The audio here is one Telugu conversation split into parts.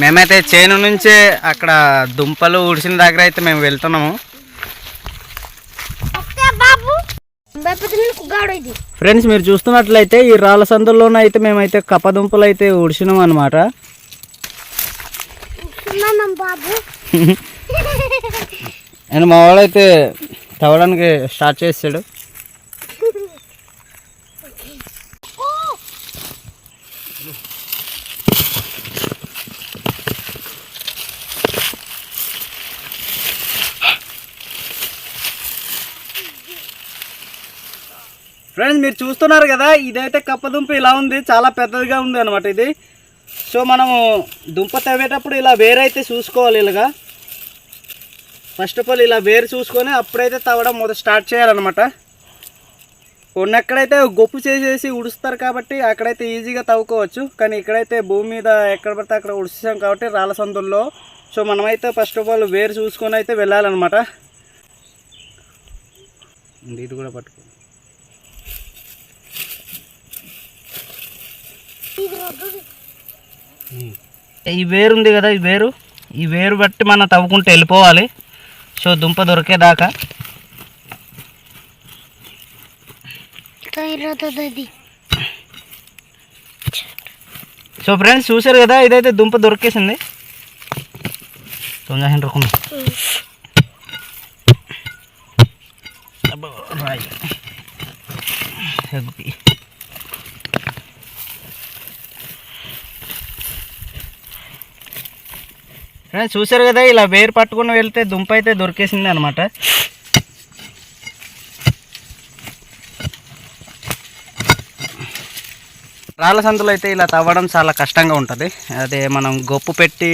మేమైతే చేను నుంచే అక్కడ దుంపలు ఉడిసిన దగ్గర అయితే మేము వెళ్తున్నాము. ఫ్రెండ్స్ మీరు చూస్తున్నట్లయితే ఈ రాళ్ళ సందుల్లోనే అయితే మేమైతే కప్ప దుంపలు అయితే ఉడిసినాం అనమాట అండ్ మా వాడైతే తవ్వడానికి స్టార్ట్ చేసాడు. ఫ్రెండ్స్ మీరు చూస్తున్నారు కదా ఇదైతే కప్పదుంప ఇలా ఉంది చాలా పెద్దదిగా ఉంది అనమాట ఇది. సో మనము దుంప తవ్వేటప్పుడు ఇలా వేరైతే చూసుకోవాలి ఇలాగా. ఫస్ట్ ఆఫ్ ఆల్ ఇలా వేరు చూసుకొని అప్పుడైతే తవ్వడం మొదలు స్టార్ట్ చేయాలన్నమాట. కొన్ని ఎక్కడైతే గొప్పు చేసేసి ఉడుస్తారు కాబట్టి అక్కడైతే ఈజీగా తవ్వుకోవచ్చు. కానీ ఇక్కడైతే భూమి మీద ఎక్కడ పడితే అక్కడ ఉడిస్తాం కాబట్టి రాళ్ళ సందుల్లో. సో మనమైతే ఫస్ట్ ఆఫ్ ఆల్ వేరు చూసుకొని అయితే వెళ్ళాలన్నమాట. ఇది కూడా పట్టుకో. ఈ వేరు ఉంది కదా ఈ వేరు. ఈ వేరు బట్టి మనం తవ్వుకుంటూ వెళ్ళిపోవాలి. సో దుంప దొరికేదాకా. సో ఫ్రెండ్స్ చూసారు కదా ఇదైతే దుంప దొరికేసింది. తొందర రకం రాయి ఎగ్గి. ఫ్రెండ్స్ చూసారు కదా ఇలా వేరు పట్టుకుని వెళ్తే దుంప అయితే దొరికేసింది అనమాట రాళ్ళ సందులో అయితే ఇలా తవ్వడం చాలా కష్టంగా ఉంటుంది. అదే మనం గొప్పు పెట్టి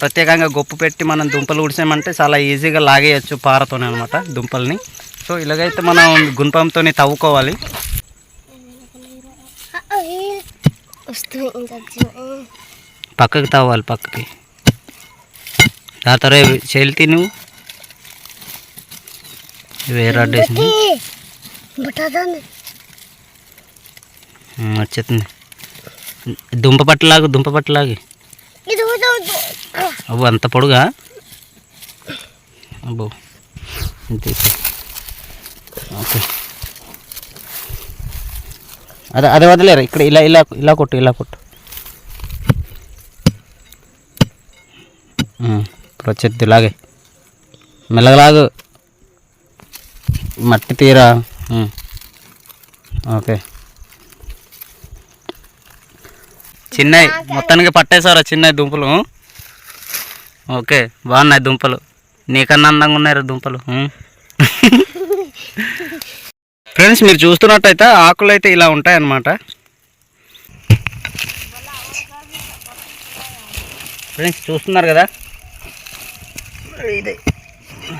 ప్రత్యేకంగా గొప్పు పెట్టి మనం దుంపలు ఉడిసామంటే చాలా ఈజీగా లాగేయచ్చు పారతోనే అనమాట దుంపల్ని. సో ఇలాగైతే మనం గుణపంతో తవ్వుకోవాలి. పక్కకి తవ్వాలి పక్కకి. ఆ తర్వాత చెల్తి నువ్వు? వేరే అడ్డేసింది వచ్చేస్తుంది దుంప పట్టలాగు దుంప పట్టలాగి. అబ్బో అంత పొడుగా? అబ్బో ఓకే. అదే అదే వదిలేరు? ఇక్కడ ఇలా ఇలా ఇలా కొట్టు ఇలా కొట్టు. ఇప్పుడు వచ్చేది ఇలాగే మెల్లగలాగు మట్టి తీరా ఓకే చిన్నవి మొత్తానికి పట్టేశారా చిన్నవి దుంపలు ఓకే బాగున్నాయి దుంపలు నీకన్నా అందంగా ఉన్నాయి దుంపలు ఫ్రెండ్స్ మీరు చూస్తున్నట్టయితే ఆకులు అయితే ఇలా ఉంటాయన్నమాట ఫ్రెండ్స్ చూస్తున్నారు కదా ఇది.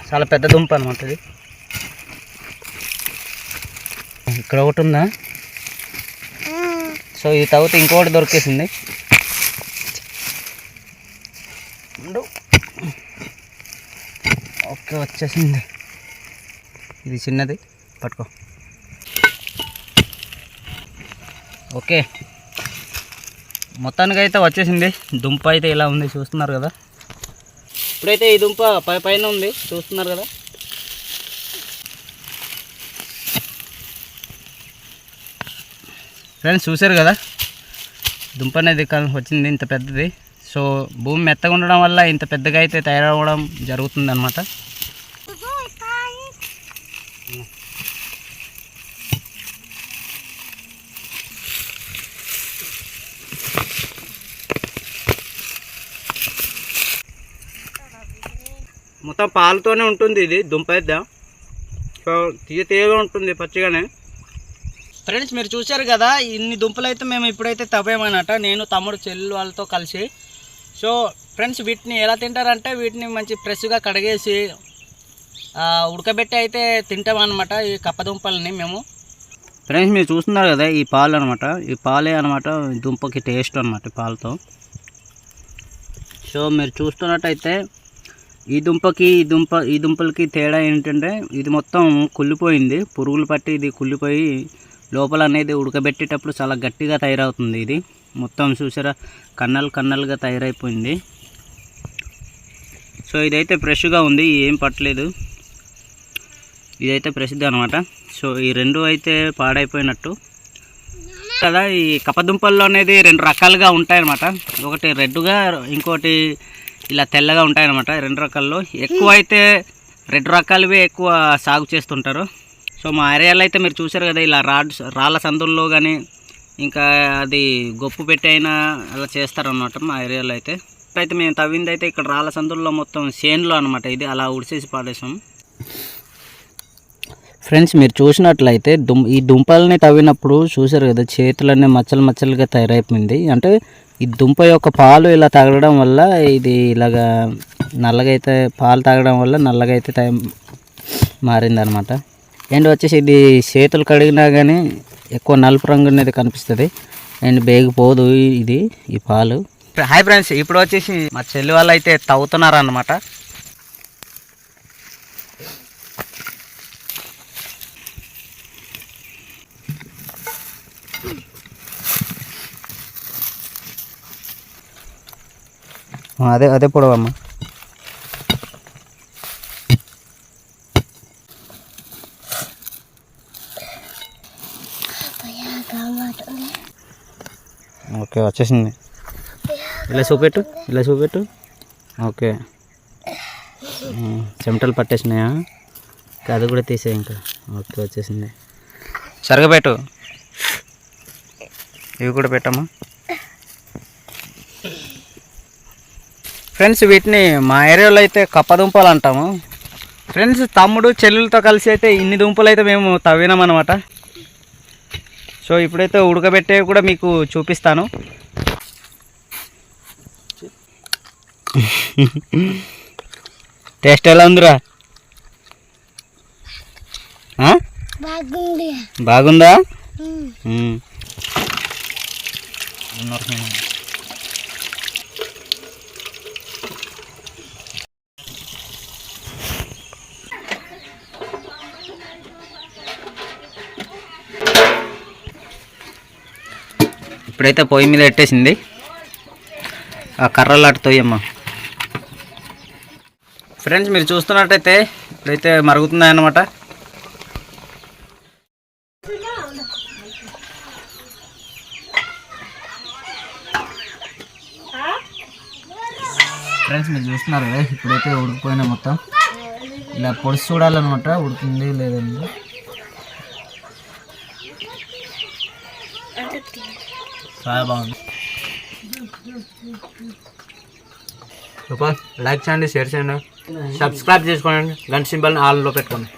చాలా పెద్ద దుంప అనమాట ఇది. ఇక్కడ ఒకటి ఉందా? సో ఇది తవ్వితే ఇంకొకటి దొరికేసింది. ఓకే వచ్చేసింది. ఇది చిన్నది. పట్టుకో. ఓకే. మొత్తానికి అయితే వచ్చేసింది. దుంప అయితే ఇలా ఉంది చూస్తున్నారు కదా. ఇప్పుడైతే ఈ దుంప పై పైన ఉంది చూస్తున్నారు కదా. ఫ్రెండ్స్ చూశారు కదా? దుంప అనేది క- వచ్చింది ఇంత పెద్దది. సో భూమి మెత్తగా ఉండడం వల్ల ఇంత పెద్దగా అయితే తయారవడం జరుగుతుంది అనమాట మొత్తం పాలతోనే ఉంటుంది ఇది దుంప అయితే సో తీయ తీయగా ఉంటుంది పచ్చిగానే. ఫ్రెండ్స్ మీరు చూశారు కదా ఇన్ని దుంపలు అయితే మేము ఇప్పుడైతే తవ్వామన్నట నేను తమ్ముడు చెల్లి వాళ్ళతో కలిసి. సో ఫ్రెండ్స్ వీటిని ఎలా తింటారంటే వీటిని మంచి ఫ్రెష్గా కడిగేసి ఉడకబెట్టి అయితే తింటామన్నమాట ఈ కప్పదుంపలని మేము. ఫ్రెండ్స్ మీరు చూస్తున్నారు కదా ఈ పాలు అనమాట ఈ పాలే అనమాట దుంపకి టేస్ట్ అనమాట పాలతో. సో మీరు చూస్తున్నట్టయితే ఈ దుంపకి ఈ దుంప ఈ దుంపలకి తేడా ఏంటంటే ఇది మొత్తం కుళ్ళిపోయింది. పురుగులు పట్టి ఇది కుళ్ళిపోయి లోపల అనేది ఉడకబెట్టేటప్పుడు చాలా గట్టిగా తయారవుతుంది ఇది. మొత్తం చూసారా? కన్నలు కన్నలుగా తయారైపోయింది. సో ఇదైతే ఫ్రెష్గా ఉంది ఏం పట్టలేదు. ఇదైతే ప్రసిద్ధి అనమాట సో ఈ రెండు అయితే పాడైపోయినట్టు. కదా ఈ కప్పదుంపల్లో అనేది రెండు రకాలుగా ఉంటాయన్నమాట. ఒకటి రెడ్గా ఇంకోటి ఇలా తెల్లగా ఉంటాయన్నమాట. రెండు రకాల్లో. ఎక్కువ అయితే రెడ్ రకాలవే ఎక్కువ సాగు చేస్తుంటారు. సో మా ఏరియాలో అయితే మీరు చూసారు కదా ఇలా రాడ్ రాళ్ళ సందుల్లో కానీ ఇంకా అది గొప్పు పెట్టి అయినా అలా చేస్తారనమాట మా ఏరియాలో అయితే. అయితే మేము తవ్వింది అయితే ఇక్కడ రాళ్ళ సందుల్లో మొత్తం సేన్లో అనమాట ఇది అలా ఉడిసేసి పాడేసాం ఫ్రెండ్స్ మీరు చూసినట్లయితే దుం ఈ దుంపల్ని తవ్వినప్పుడు చూసారు కదా చేతులన్నీ మచ్చలు మచ్చలుగా తయారైపోయింది. అంటే ఈ దుంప యొక్క పాలు ఇలా తాగడం వల్ల ఇది ఇలాగా నల్లగా అయితే పాలు తాగడం వల్ల నల్లగా అయితే టైం మారిందనమాట అండ్ వచ్చేసి ఇది చేతులు కడిగినా కానీ ఎక్కువ నలుపు రంగు అనేది కనిపిస్తుంది. అండ్ బేగిపోదు ఇది ఈ పాలు. హాయ్ ఫ్రెండ్స్ ఇప్పుడు వచ్చేసి మా చెల్లి వాళ్ళు అయితే తవ్వుతున్నారు అదే అదే పొడవమ్మ. ఓకే వచ్చేసింది. ఇలా చూపెట్టు ఇలా చూపెట్టు. ఓకే. చెమటలు పట్టేసినాయా? ఇంకా అది కూడా తీసే ఇంకా. ఓకే వచ్చేసింది. సరిగా పెట్టు. ఇవి కూడా పెట్టమ్మా. ఫ్రెండ్స్ వీటిని మా ఏరియాలో అయితే కప్పదుంపలు అంటాము. ఫ్రెండ్స్ తమ్ముడు చెల్లెలతో కలిసి అయితే ఇన్ని దుంపలు అయితే మేము తవ్వినామన్నమాట. సో ఇప్పుడైతే ఉడకబెట్టే కూడా మీకు చూపిస్తాను. టేస్ట్ ఎలా ఉందిరా? బాగుంది. ఇప్పుడైతే పొయ్యి మీద పెట్టేసింది. ఆ కర్రలు అటు తోయమ్మ. ఫ్రెండ్స్ మీరు చూస్తున్నట్టయితే ఇప్పుడైతే మరుగుతున్నాయి అన్నమాట ఫ్రెండ్స్ మీరు చూస్తున్నారు కదా ఇప్పుడైతే ఉడికిపోయినా మొత్తం. ఇలా పొడిచి చూడాలన్నమాట ఉడికింది లేదండి. చాలా బాగుంది. లైక్ చేయండి షేర్ చేయండి. సబ్స్క్రైబ్ చేసుకోండి. గంట సింబల్ని ఆన్లో పెట్టుకోండి.